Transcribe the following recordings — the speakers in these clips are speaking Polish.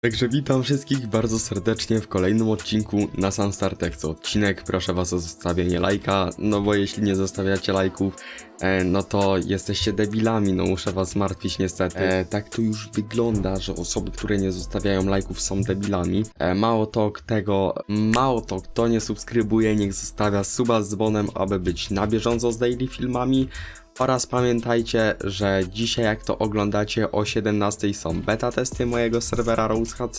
Także witam wszystkich bardzo serdecznie w kolejnym odcinku na sam Startek. Co odcinek, proszę was o zostawienie lajka, no bo jeśli nie zostawiacie lajków, e, no to jesteście debilami, no muszę was zmartwić niestety. E, tak to już wygląda, że osoby, które nie zostawiają lajków są debilami. E, mało to tego, mało to kto nie subskrybuje, niech zostawia suba z dzwonem, aby być na bieżąco z daily filmami. Oraz pamiętajcie, że dzisiaj jak to oglądacie o 17 są beta testy mojego serwera Rose HC.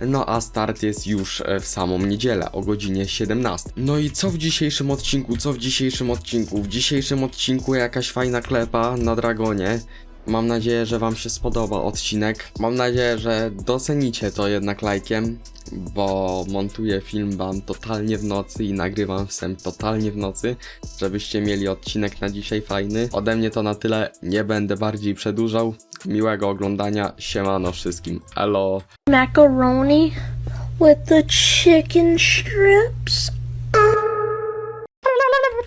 No a start jest już e, w samą niedzielę o godzinie 17. No i co w dzisiejszym odcinku? Co w dzisiejszym odcinku? W dzisiejszym odcinku jakaś fajna klepa na Dragonie. Mam nadzieję, że Wam się spodoba odcinek. Mam nadzieję, że docenicie to jednak lajkiem, bo montuję film Wam totalnie w nocy i nagrywam wstęp totalnie w nocy, żebyście mieli odcinek na dzisiaj fajny. Ode mnie to na tyle, nie będę bardziej przedłużał. Miłego oglądania, siemano wszystkim. Elo. macaroni with the chicken strips.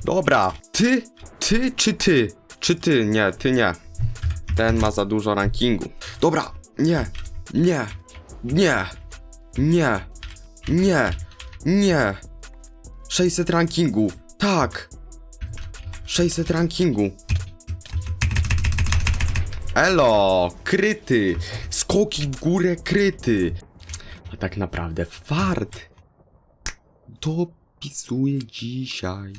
Dobra, ty, ty czy ty? Czy ty? Nie, ty nie. Ten ma za dużo rankingu. Dobra, nie, nie, nie, nie, nie, nie. 600 rankingu, tak. 600 rankingu. Elo, kryty. Skoki w górę kryty. A tak naprawdę fart. Dopisuję dzisiaj.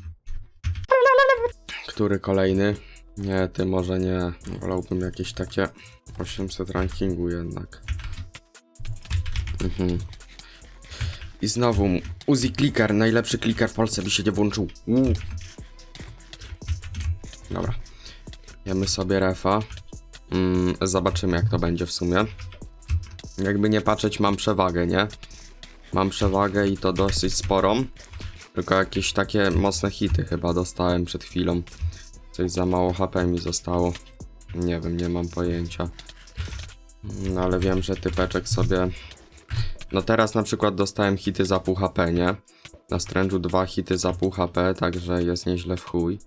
Który kolejny? Nie, ty może nie. Wolałbym jakieś takie 800 rankingu jednak. Mhm. I znowu Uzi Clicker, najlepszy clicker w Polsce by się nie włączył. Uuu. Dobra. Jemy sobie refa. Mm, zobaczymy jak to będzie w sumie. Jakby nie patrzeć mam przewagę, nie? Mam przewagę i to dosyć sporą. Tylko jakieś takie mocne hity chyba dostałem przed chwilą. Coś za mało HP mi zostało. Nie wiem, nie mam pojęcia. No ale wiem, że typeczek sobie... No teraz na przykład dostałem hity za pół HP, nie? Na strężu dwa hity za pół HP, także jest nieźle w chuj.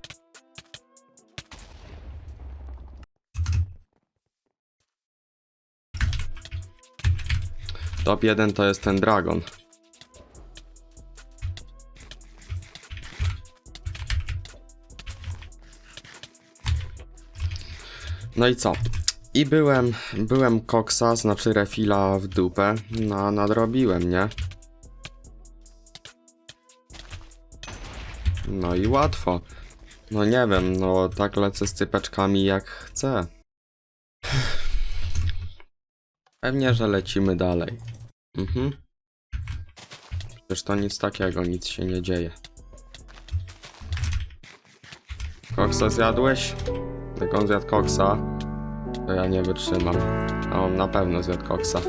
Top 1 to jest ten Dragon. No i co? I byłem, byłem koksa, znaczy refila w dupę, no nadrobiłem, nie? No i łatwo. No nie wiem, no tak lecę z typeczkami jak chcę. Pewnie, że lecimy dalej. Mhm. Przecież to nic takiego, nic się nie dzieje. Koksa zjadłeś? Jak on zjadł koksa, to ja nie wytrzymam. A on na pewno zjadł koksa.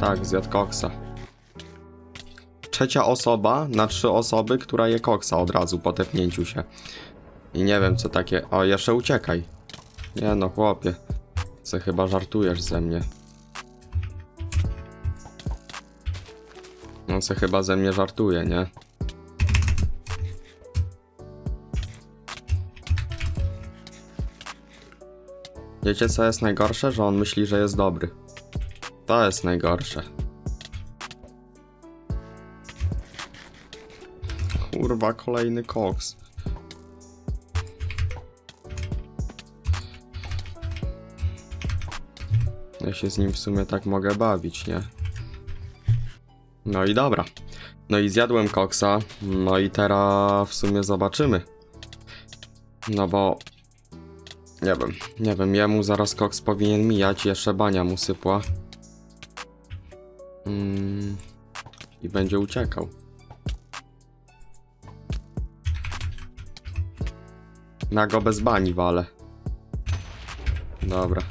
Tak, zjadł koksa. Trzecia osoba na trzy osoby, która je koksa od razu po tepnięciu się. I nie wiem co takie... O, jeszcze uciekaj. Nie no, chłopie. Co chyba żartujesz ze mnie. No co chyba ze mnie żartuje, nie? Wiecie co jest najgorsze? Że on myśli, że jest dobry. To jest najgorsze. Kurwa, kolejny koks. Ja się z nim w sumie tak mogę bawić, nie? No i dobra. No i zjadłem koksa. No i teraz w sumie zobaczymy. No bo nie wiem, nie wiem, jemu zaraz koks powinien mijać, jeszcze bania mu sypła. Mm, I będzie uciekał. Na go bez bani wale. Dobra.